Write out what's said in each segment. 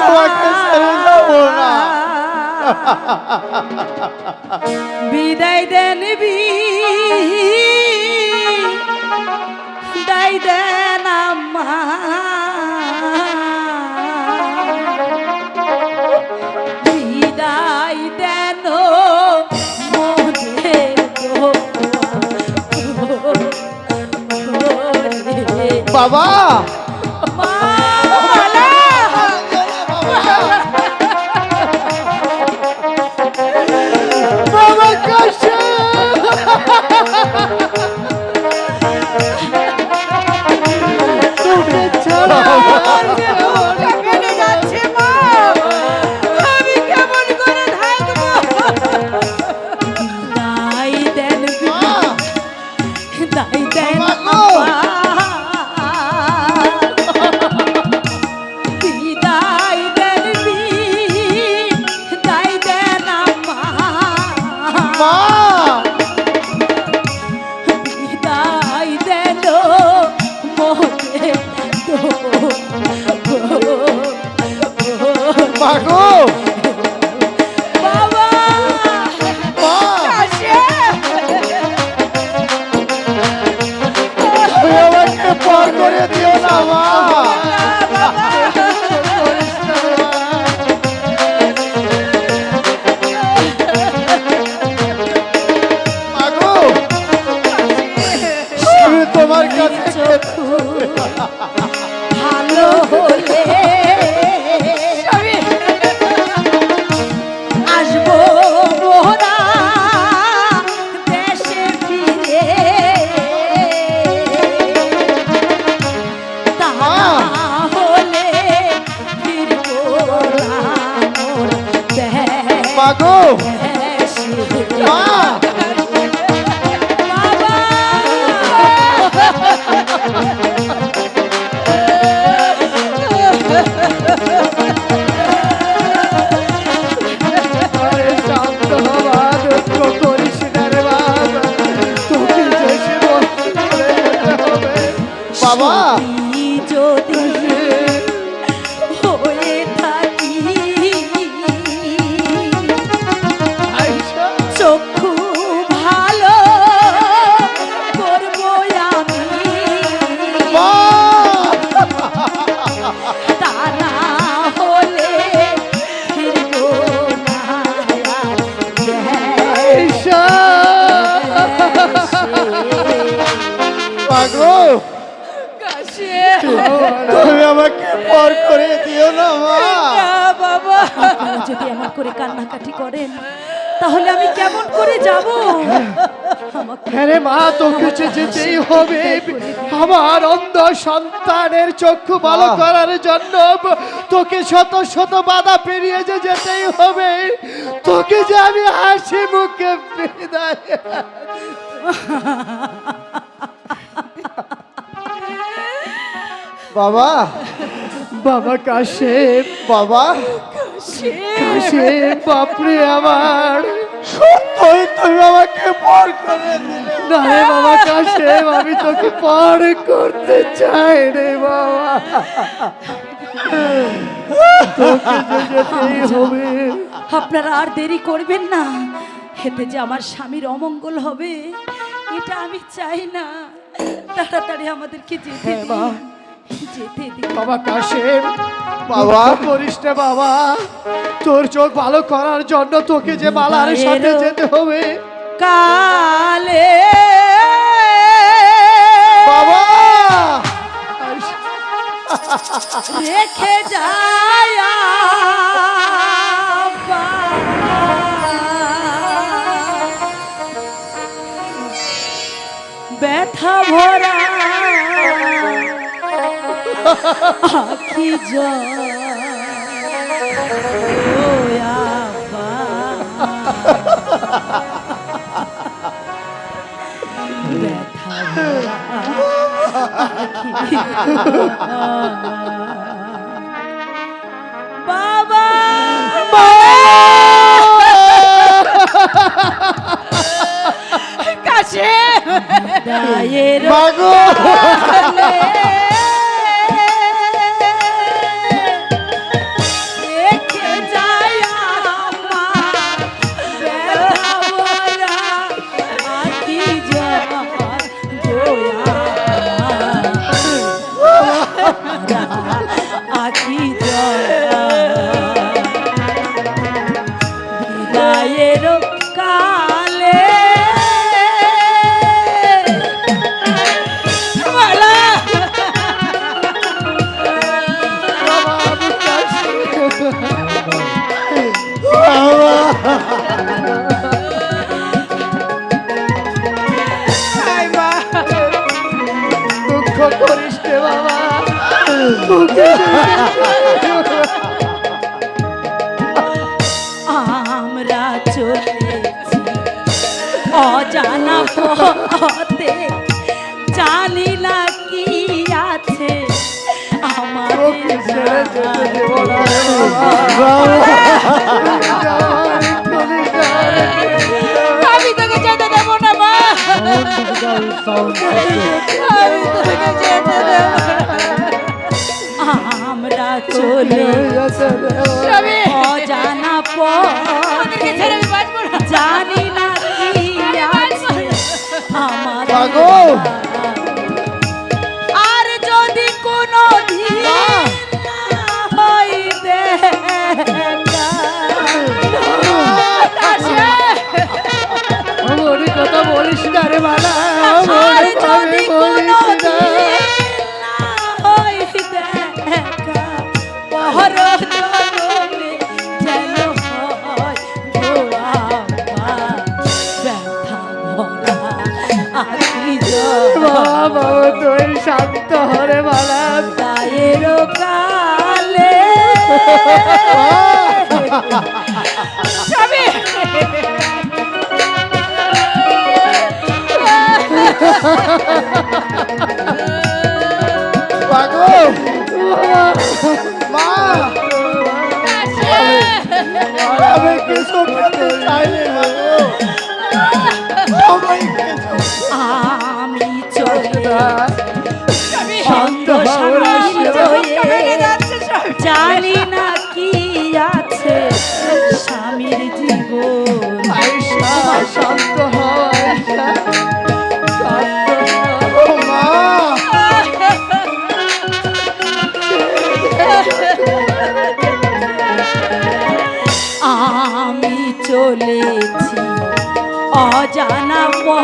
তোমাকে ছেড়ে যাব না। বিদায় দেন আম্মা বিদায় দেন গোরে। বাবা ভালো হলে আসব মোরা দেশে ফিরে। তা না হলে ফিরবো না বাবা সত্যি বাবা। আপনারা যদি আমার করে কান্নাকাটি করেন তাহলে আমি কেমন করে যাব? হ্যাঁ মা তোকে যেতেই হবে। আমার অন্ধ সন্তানের চক্ষু ভালো করার জন্য তোকে শত শত বাধা পেরিয়ে যে যেতেই হবে। তোকে যে আমি হাসি মুখে বিদায় বাবা। বাবা কাশে বাবা। কাশেম বাপরে আমার। সত্যই তুমি আমাকে পর করে দিলে। না রে বাবা কাশেম আমি তোকে পর করতে চাই রে বাবা। আপনারা আর দেরি করবেন না। এতে যে আমার স্বামীর অমঙ্গল হবে এটা আমি চাই না। তাড়াতাড়ি আমাদেরকে যেতে হ্যাঁ, যেতে দিন। বাবা কাশেম বাবা। করিস না বাবা। তোর চোখ ভালো করার জন্য তোকে যে মালার সাথে যেতে হবে। কালে। বাবা। রেখে যায়। ব্যথা ভরা আখি বাবা। কাছে মাগো। জানা পথে জানিলা কি আছে আমার না মা। আমি আমরা চলে স্বামী आ जाना वो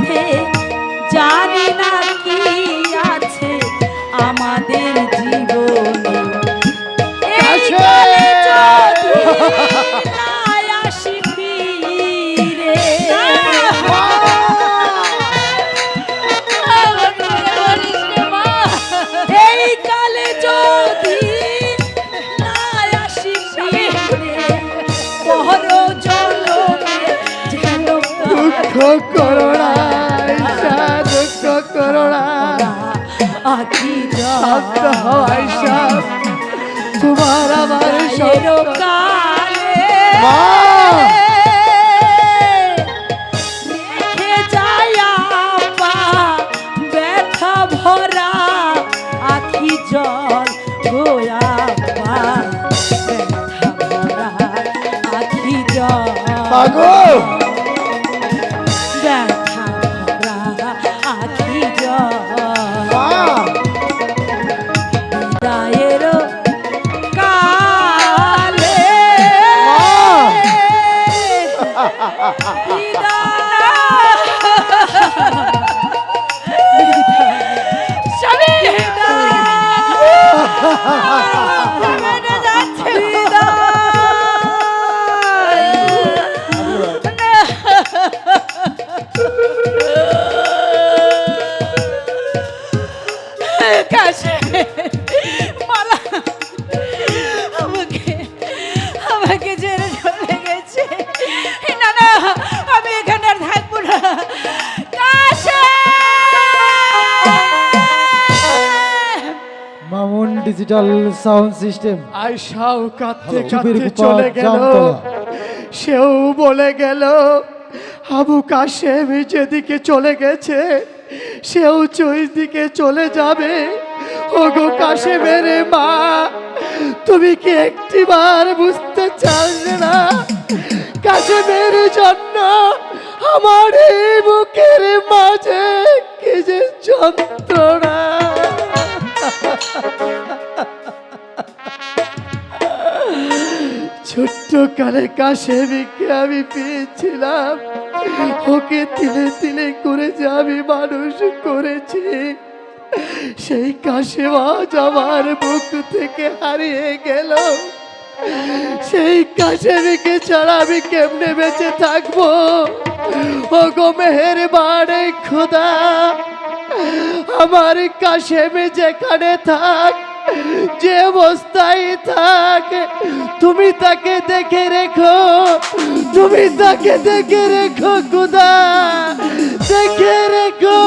थे। जान সত্য হয় সব। তোমার আমার সরকালে জল গোয়া পা। ব্যথা ভরা আখি জল ডিজিটাল সাউন্ড সিস্টেম আয়শাও কাঁদতে কাঁদতে চলে গেল। সেও বলে গেল আবু কাশেম যেদিকে চলে গেছে সেও চুই দিকে চলে যাবে। ওগো কাশেমের মা তুমি কি একটিবার বুঝতে চাও না কাশেমের জন্য আমার বুকের মাঝে কি যে যন্ত্রণা? ছোট্ট কালে কাশেমিকে আমি পেয়েছিলাম। ওকে তিলে তিলে করে যে আমি মানুষ করেছি। সেই কাশে আজ আমার বুক থেকে হারিয়ে গেল। সেই কাশে বিকে ছাড়া আমি কেমনে বেঁচে থাকব? ও গো মেহের বাড়ে খোদা। আমার কাশেমে যেখানে থাক, যে অবস্থায় থাক, তুমি তাকে দেখে রেখো, তুমি তাকে দেখে রেখো, খুদা, দেখে রেখো।